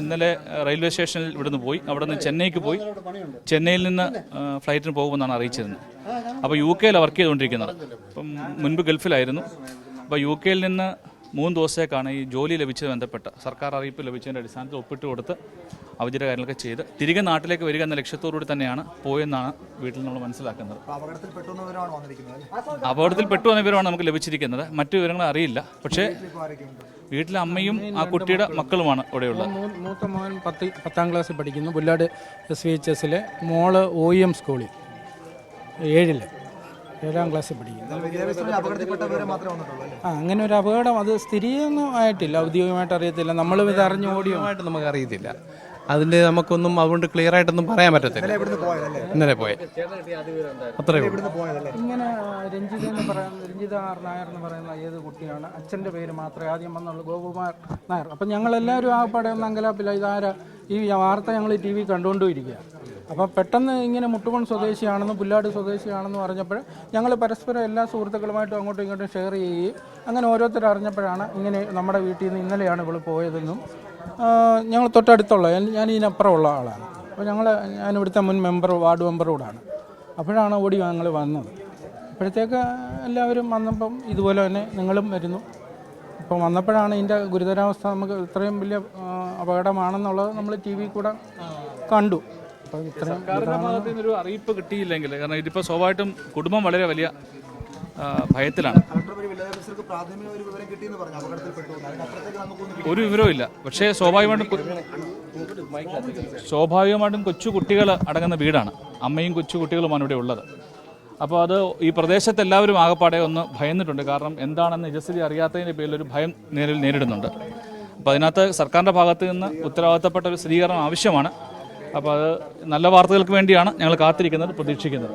ഇന്നലെ റെയിൽവേ സ്റ്റേഷനിൽ ഇവിടുന്ന് പോയി. അവിടെ നിന്ന് ചെന്നൈക്ക് പോയി. ചെന്നൈയിൽ നിന്ന് ഫ്ലൈറ്റിന് പോകുമെന്നാണ് അറിയിച്ചിരുന്നത്. അപ്പോൾ യു കെയിലാണ് വർക്ക് ചെയ്തുകൊണ്ടിരിക്കുന്നത്. അപ്പം മുൻപ് ഗൾഫിലായിരുന്നു. അപ്പോൾ യു കെയിൽ നിന്ന് മൂന്ന് ദിവസത്തേക്കാണ് ഈ ജോലി ലഭിച്ചത് ബന്ധപ്പെട്ട സർക്കാർ അറിയിപ്പ് ലഭിച്ചതിന്റെ അടിസ്ഥാനത്തിൽ ഒപ്പിട്ട് കൊടുത്ത് ഔദ്യോഗിക കാര്യങ്ങളൊക്കെ ചെയ്ത് തിരികെ നാട്ടിലേക്ക് വരിക എന്ന ലക്ഷ്യത്തോടുകൂടി തന്നെയാണ് പോയെന്നാണ് വീട്ടിൽ നമ്മൾ മനസ്സിലാക്കുന്നത്. അപ്പൊ അപകടത്തിൽ പെട്ടുന്നവരാണ് വന്നിരിക്കുന്നത് അല്ലേ? അപകടത്തിൽ പെട്ടു എന്ന വിവരമാണ് നമുക്ക് ലഭിച്ചിരിക്കുന്നത്. മറ്റു വിവരങ്ങൾ അറിയില്ല. പക്ഷേ വീട്ടിലെ അമ്മയും ആ കുട്ടിയുടെ മക്കളുമാണ് ഇവിടെയുള്ളത് മൂത്ത മോൻ പത്ത് പത്താം ക്ലാസ്സിൽ പഠിക്കുന്നു. പുല്ലാട് എസ് വി എച്ച് എസിലെ മോൾ ഒ എം സ്കൂളിൽ ഏഴിൽ ഏഴാം ക്ലാസ്സിൽ പഠിക്കുന്നു. ആ അങ്ങനെ ഒരു അപകടം അത് സ്ഥിരീയൊന്നും ആയിട്ടില്ല. ഔദ്യോഗികമായിട്ട് അറിയത്തില്ല. നമ്മളും ഇത് അറിഞ്ഞു ഓടിയോ? ആയിട്ട് നമുക്ക് അറിയത്തില്ല. അതിന്റെ നമുക്കൊന്നും അതുകൊണ്ട് ക്ലിയർ ആയിട്ടൊന്നും പറയാൻ പറ്റത്തില്ല. ഇന്നലെ പോയെ. അത്രേ ഉള്ളൂ. ഇവിടുന്ന് പോയതല്ലേ? ഇങ്ങനെ രഞ്ജിത എന്ന് പറയുന്ന രഞ്ജിത ആർ നായർ എന്ന് പറയുന്ന ഏത് കുട്ടിയാണ്? അച്ഛന്റെ പേര് മാത്രമേ ആദ്യം വന്നുള്ളൂ ഗോപകുമാർ നായർ. അപ്പം ഞങ്ങളെല്ലാവരും ആ പടം ഒന്ന് അങ്കലാപ്പില്ല ഇതാരാ? ഈ വാർത്ത ഞങ്ങൾ ടി വി കണ്ടുകൊണ്ടിരിക്കുക അപ്പോൾ പെട്ടെന്ന് ഇങ്ങനെ മുട്ടുകൊൺ സ്വദേശിയാണെന്നും പുല്ലാട് സ്വദേശിയാണെന്ന് പറഞ്ഞപ്പോൾ ഞങ്ങൾ പരസ്പരം എല്ലാ സുഹൃത്തുക്കളുമായിട്ടും അങ്ങോട്ടും ഇങ്ങോട്ടും ഷെയർ ചെയ്യുകയും അങ്ങനെ ഓരോരുത്തർ അറിഞ്ഞപ്പോഴാണ് ഇങ്ങനെ നമ്മുടെ വീട്ടിൽ നിന്ന് ഇന്നലെയാണ് ഇവൾ പോയതെന്നും ഞങ്ങൾ തൊട്ടടുത്തുള്ള ഞാൻ- ഇതിനപ്പുറമുള്ള ആളാണ്. അപ്പോൾ ഞങ്ങൾ ഞാൻ ഇവിടുത്തെ മുൻ മെമ്പർ വാർഡ് മെമ്പർ കൂടാണ് അപ്പോഴാണ് ഓടി ഞങ്ങൾ വന്നത്. അപ്പോഴത്തേക്ക് എല്ലാവരും വന്നപ്പം ഇതുപോലെ തന്നെ നിങ്ങളും വരുന്നു. അപ്പം വന്നപ്പോഴാണ് ഇതിന്റെ ഗുരുതരാവസ്ഥ നമുക്ക് ഇത്രയും വലിയ അപകടമാണെന്നുള്ളത് നമ്മൾ ടി വി കൂടെ കണ്ടു. അപ്പോൾ ഇത്രയും ഭാഗത്ത് നിന്നൊരു അറിയിപ്പ് കിട്ടിയില്ലെങ്കിൽ കാരണം ഇതിപ്പോൾ സ്വാഭാവികമായിട്ടും കുടുംബം വളരെ വലിയ ഭയത്തിലാണ്. ഒരു വിവരവും ഇല്ല. പക്ഷേ സ്വാഭാവികമായിട്ടും സ്വാഭാവികമായിട്ടും കൊച്ചു കുട്ടികൾ അടങ്ങുന്ന വീടാണ്. അമ്മയും കൊച്ചു കുട്ടികളുമാണ് ഇവിടെ ഉള്ളത്. അപ്പോൾ അത് ഈ പ്രദേശത്ത് എല്ലാവരും ആകപ്പാടെ ഒന്ന് ഭയന്നിട്ടുണ്ട്. കാരണം എന്താണെന്ന് നിജസ്ഥിതി അറിയാത്തതിന്റെ പേരിൽ ഒരു ഭയം നേരിൽ നേരിടുന്നുണ്ട്. അപ്പോൾ അതിനകത്ത് സർക്കാരിന്റെ ഭാഗത്ത് നിന്ന് ഉത്തരവാദിത്തപ്പെട്ട ഒരു സ്ഥിരീകരണം ആവശ്യമാണ്. അപ്പോൾ അത് നല്ല വാർത്തകൾക്ക് വേണ്ടിയാണ് ഞങ്ങൾ കാത്തിരിക്കുന്നത് പ്രതീക്ഷിക്കുന്നത്.